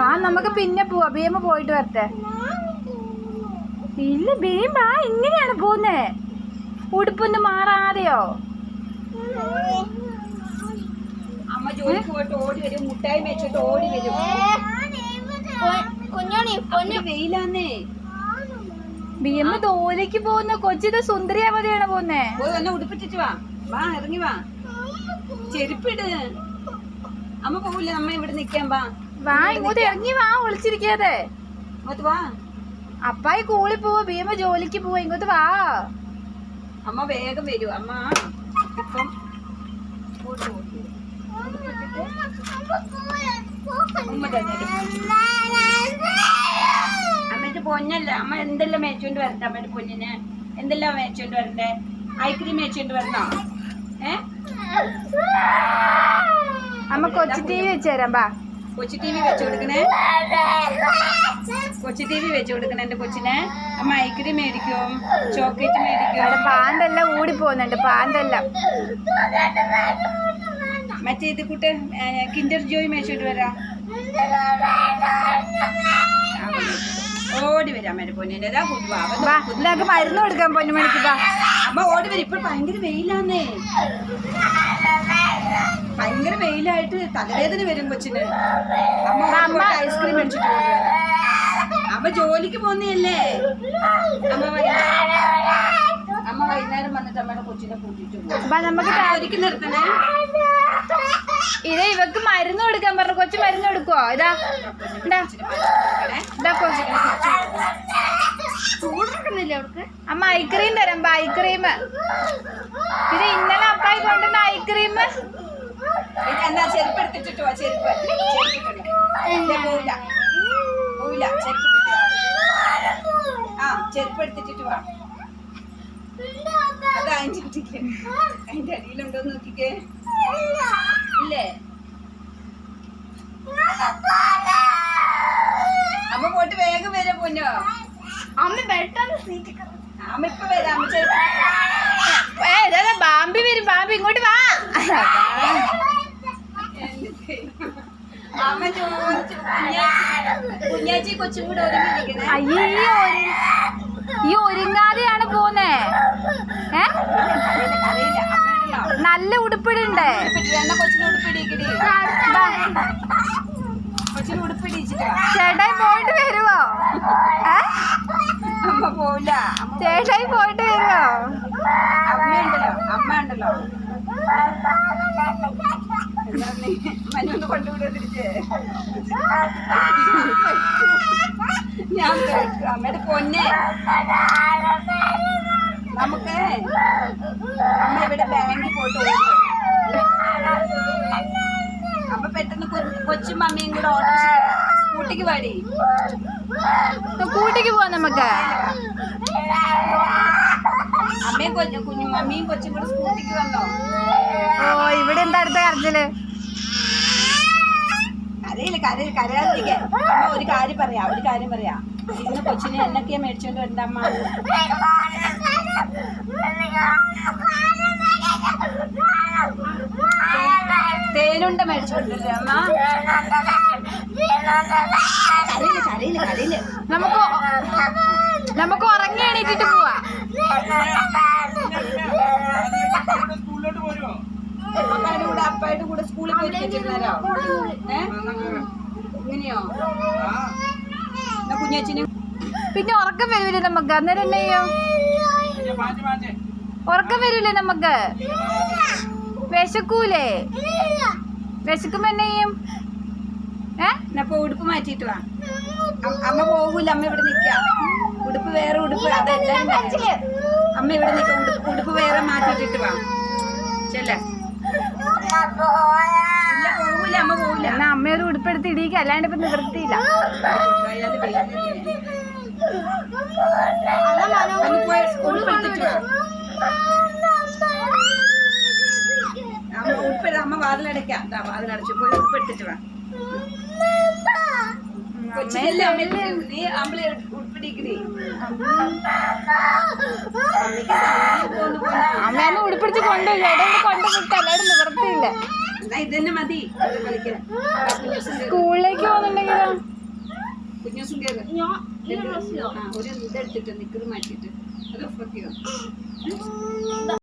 വാ നമുക്ക് പിന്നെ പോവാ. ഭീമ പോയിട്ട് വരട്ടെ. ഇല്ല ഭീമ ഇങ്ങനെയാണ് പോകുന്നേ. ഉടുപ്പൊന്ന് മാറാതെയോ? അമ്മ ജോലിക്ക് പോയിട്ട് ഓടി വരും. മുട്ടായി മേച്ചിട്ട് ഓടി വരും. കുഞ്ഞോണി പൊന്നു. വെയിലാന്നേ. ഭീമ തോലിക്ക് പോകുന്ന കൊച്ചിത് സുന്ദരിയാവതിയാണ് ഒന്ന് ഉടുപ്പിച്ചിട്ട് വാ. വാ ഇറങ്ങി വാ. ചെരുപ്പിട്. അമ്മ പോവില്ല അമ്മ ഇവിടെ നിക്കാൻ വാ. വാ ഇങ്ങോട്ട് ഇറങ്ങി വാ ഒളിച്ചിരിക്കാതെ ഇങ്ങോട്ട് വാ. അപ്പായി കൂളി പോവാ ഭീമ ജോലിക്ക് പോവാ ഇങ്ങോട്ട് വാ. അമ്മ വേഗം വരൂ. അമ്മ ഇപ്പം അമ്മയുടെ പൊന്നല്ല അമ്മ എന്തെല്ലാം മേച്ചോണ്ട് വരട്ടെ അമ്മയുടെ പൊന്നിന്? എന്തെല്ലാം മേച്ചോണ്ട് വരണ്ടേ? ഐക്രീം മേച്ചോണ്ട് വരണോ? ഏ? അമ്മ കൊച്ചു ടി വി വെച്ചുതരാം ബാ. കൊച്ചു ടി വി വെച്ചു കൊടുക്കണേ? കൊച്ചു ടി വി വെച്ചു കൊടുക്കണേ എന്റെ കൊച്ചിനെ. അമ്മ ഐക്രീം മേടിക്കും ചോക്ലേറ്റ് മേടിക്കും. പാണ്ടെല്ലാം പാന്തെല്ലാം ഊടി പോകുന്നുണ്ട് പാന്തെല്ലാം. മറ്റേ ഇത് കൂട്ട് കിൻഡർ ജോയ് മേടിച്ചോട്ട് വരാം. ഓടി വരാം അമ്മേന്റെ പൊന്നിന്റെതാ കുഞ്ഞു മരുന്ന് കൊടുക്കാൻ പൊന്നുമണിക്ക് അമ്മ ഓടി വരും ഇപ്പൊ ഭയങ്കര വെയിലാന്നേ. ഭയങ്കര വെയിലായിട്ട് തലവേദന വരും കൊച്ചിന്. അമ്മ ഐസ്ക്രീം മേടിച്ചിട്ട്. അമ്മ ജോലിക്ക് പോന്നെയല്ലേ അമ്മ അമ്മ വൈകുന്നേരം വന്നിട്ട് അമ്മയുടെ കൊച്ചിനെ കൂട്ടിട്ട് പോകും നമുക്ക് ടാ- ഒരുക്കി നിർത്തണേ? ഇത് ഇവക്ക് മരുന്ന് കൊടുക്കാൻ പറഞ്ഞു. കൊച്ചു മരുന്ന് കൊടുക്കുവോ? ഇതാ. ചൂടെടുക്കുന്നില്ലേ അവർക്ക്? അമ്മ ഐക്രീം തരാം ബൈക്രീം ഐക്രീം ഇത് ഇന്നലെ അപ്പായി കൊണ്ടുവന്ന ഐക്രീം ചെരുപ്പ് എടുത്തിട്ട് വാ. ചെരുപ്പ് ചെരുപ്പ് ഇല്ല, പോവില്ല. പോവില്ല ചെരുപ്പ് ഇട്ടിട്ട് വാ. ആ ചെരുപ്പ് എടുത്തിട്ടിട്ട് വാ. അത് അതിന്റെ അടിയിലുണ്ടോ നോക്കിക്കേ. ഇല്ലേ? അമ്മ പോയിട്ട് വേഗം വരാം പൊന്നോ. അമ്മ പെട്ടെന്ന് സീറ്റ് അമ്മ ഇപ്പൊ വരാം. അമ്മ ചെരുപ്പ് ഏ ബാമ്പി വരും. ബാമ്പി ഇങ്ങോട്ട് വാ. അമ്മ ചോദിച്ചു കുഞ്ഞാച്ചി കൊച്ചും കൂടെ അയ്യോ ഈ ഒരു- ഈ ഒരുങ്ങാതെയാണ് പോന്നേ. ഏ? നല്ല ഉടുപ്പിടണ്ടേ. ചേട്ടായി പോയിട്ട് വരുവോ? അമ്മ അമ്മ ചേട്ടായി പോയിട്ട് വരുവോ? അമ്മയുണ്ടല്ലോ അമ്മ ഉണ്ടല്ലോ മനോന്ന് കൊണ്ടുവിടുക തിരിച്ച് ഞാൻ. അമ്മയുടെ പൊന്നെ നമുക്ക് അമ്മ ഇവിടെ ബാങ്കിൽ പോയിട്ട് അമ്മ പെട്ടെന്ന് കൊച്ചും മമ്മിയും കൂടെ ഓട്ടോ സ്കൂട്ടിക്ക് പാടി കൂട്ടിക്ക് പോവാ നമുക്ക് അമ്മയും കൊച്ചു കുഞ്ഞു മമ്മിയും കൊച്ചും കൂടെ സ്കൂട്ടിക്ക് വന്നോ ഓ ഇവിടെ എന്താ അടുത്ത കരച്ചിൽ കരയില്ല കരയില്ല കരയാതിരിക്കാൻ. ഒരു കാര്യം പറയാ ഒരു കാര്യം പറയാ. ഇന്ന് കൊച്ചിനെ എന്നൊക്കെയാ മേടിച്ചോണ്ട് വരണ്ട അമ്മ. തേനുണ്ട മേടിച്ചോണ്ട് വരണ്ടേ അമ്മ. നമുക്ക് നമുക്ക് ഉറങ്ങി എണീറ്റിട്ട് പോവാ അമ്മയുടെ കൂടെ വെച്ചിരുന്നാലോ ഏ? ഇങ്ങനെയോ? എന്നാ കുഞ്ഞാച്ചിന്? പിന്നെ ഉറക്കം വരൂലേ നമുക്ക്? അന്നേരം എന്നെ ഉറക്കം വരൂലേ നമുക്ക്? വിശക്കൂലേ? വിശക്കുമ്പോ എന്നെ ചെയ്യും? ഏ? ഉടുപ്പ് മാറ്റിയിട്ട് വാ. അമ്മ പോകൂല അമ്മ ഇവിടെ നിക്ക. ഉടുപ്പ് വേറെ ഉടുപ്പ് അതെല്ലാം അമ്മ ഇവിടെ നിക്ക ഉടുപ്പ് ഉടുപ്പ് വേറെ മാറ്റിയിട്ടിട്ട് വാ. ചെല്ല. ഇല്ല പോകൂല അമ്മ പോവില്ല എന്നാ അമ്മയൊരു ഉടുപ്പെടുത്ത് ഇടിയിക്കുക അല്ലാണ്ട് ഇപ്പൊ നിവൃത്തിയില്ല അമ്മ ഉടുപ്പ് അമ്മ വാതിലടയ്ക്കാം. വാതിലടച്ചു പോയി ഉടുപ്പ് വേണം കൊച്ചിനല്ലേ അമ്മ. കൊണ്ടുപോയില്ല ഇടയിൽ കൊണ്ടുപോയിട്ട് അല്ലാതെ നിവർത്തിയില്ല. ഇതന്നെ മതി. സ്കൂളിലേക്ക് പോകുന്നുണ്ടെങ്കിലോ? കുഞ്ഞൂസും ഒരു ഇതെടുത്തിട്ട് നിക്കറ് മാറ്റിട്ട് അത്